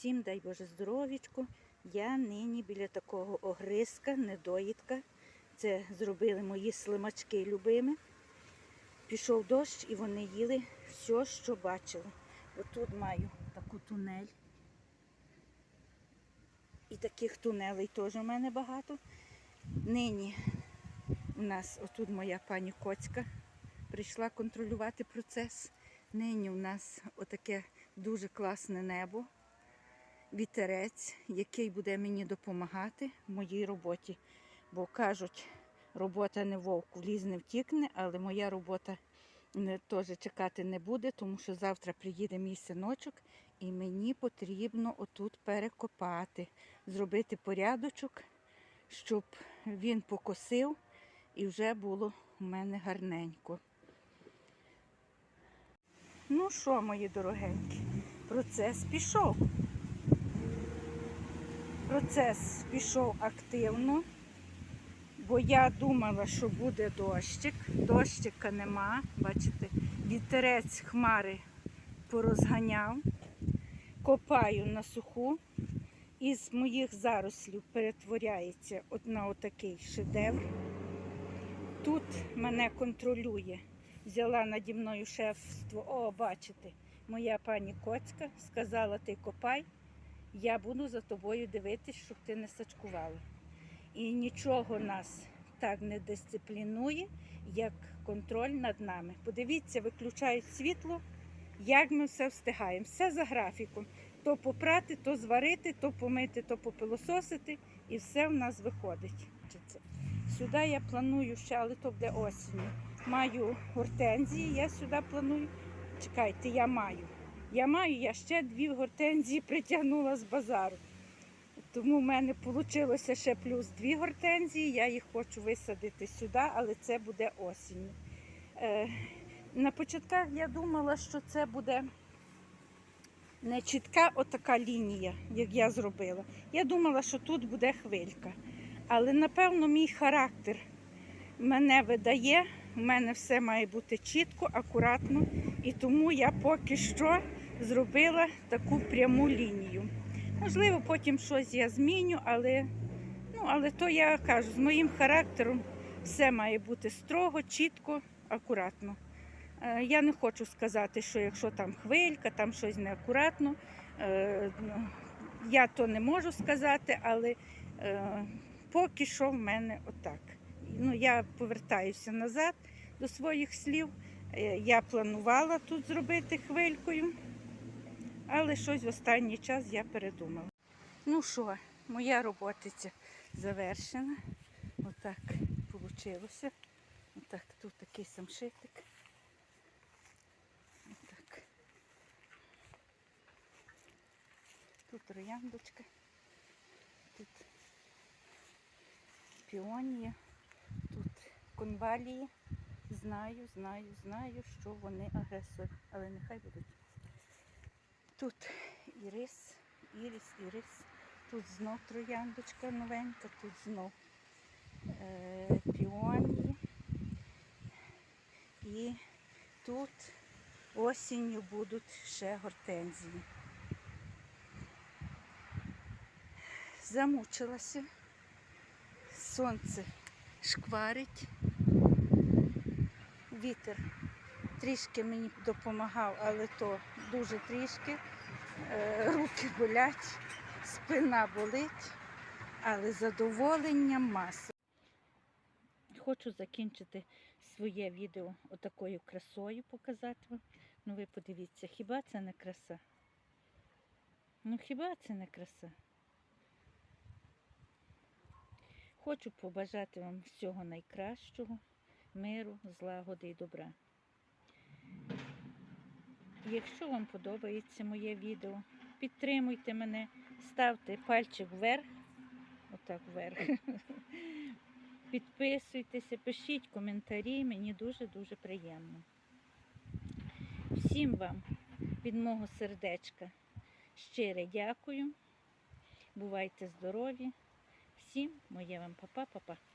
Всім дай Боже здоров'ячку. Я нині біля такого огризка, недоїдка. Це зробили мої слимачки любими. Пішов дощ і вони їли все, що бачили. Отут маю таку тунель. І таких тунелей теж у мене багато. Нині у нас отут моя пані Коцька прийшла контролювати процес. Нині у нас отаке дуже класне небо, вітерець, який буде мені допомагати в моїй роботі. Бо кажуть, робота не вовк, вліз не втікне, але моя робота не, теж чекати не буде, тому що завтра приїде мій синочок і мені потрібно отут перекопати, зробити порядочок, щоб він покосив і вже було у мене гарненько. Ну що, мої дорогенькі, процес пішов. Процес пішов активно, бо я думала, що буде дощик. Дощика нема. Бачите, вітерець хмари порозганяв. Копаю на суху. Із моїх зарослів перетворяється на отакий шедевр. Тут мене контролює. Взяла наді мною шефство. О, бачите, моя пані Коцька сказала, ти копай, я буду за тобою дивитись, щоб ти не сачкувала. І нічого нас так не дисциплінує, як контроль над нами. Подивіться, виключають світло, як ми все встигаємо. Все за графіком. То попрати, то зварити, то помити, то попилососити, і все в нас виходить. Сюди я планую ще, але то буде осінь. Маю гортензії, я сюди планую. Чекайте, я маю. Я маю, я ще дві гортензії притягнула з базару. Тому в мене вийшло ще плюс дві гортензії. Я їх хочу висадити сюди, але це буде осінь. Е, на початках я думала, що це буде не чітка отака лінія, як я зробила. Я думала, що тут буде хвилька. Але напевно мій характер мене видає. У мене все має бути чітко, акуратно. І тому я поки що зробила таку пряму лінію. Можливо, потім щось я зміню, але, ну, але то я кажу, з моїм характером все має бути строго, чітко, акуратно. Е, Я не хочу сказати, що якщо там хвилька, там щось неакуратно, е, ну, я то не можу сказати, але е, поки що в мене отак. Ну, я повертаюся назад до своїх слів. Я планувала тут зробити хвилькою, але щось в останній час я передумала. Ну що, моя роботиця завершена. Отак вийшло. Отак, тут такий самшитик. Отак. Тут трояндочка. Тут піонія, тут конвалії. Знаю, знаю, знаю, що вони агресори, але нехай будуть. Тут ірис, ірис, ірис. Тут знов трояндочка новенька, тут знов е, піонії. І тут осінню будуть ще гортензії. Замучилася. Сонце шкварить. Вітер трішки мені допомагав, але то дуже трішки. Е, Руки болять, спина болить, але задоволення маса. Хочу закінчити своє відео отакою красою показати вам. Ну ви подивіться, хіба це не краса? Ну хіба це не краса? Хочу побажати вам всього найкращого, миру, злагоди і добра. Якщо вам подобається моє відео, підтримуйте мене, ставте пальчик вверх, отак вверх. Підписуйтеся, пишіть коментарі, мені дуже-дуже приємно. Всім вам від мого сердечка щире дякую. Бувайте здорові. Всім моє вам папа-папа.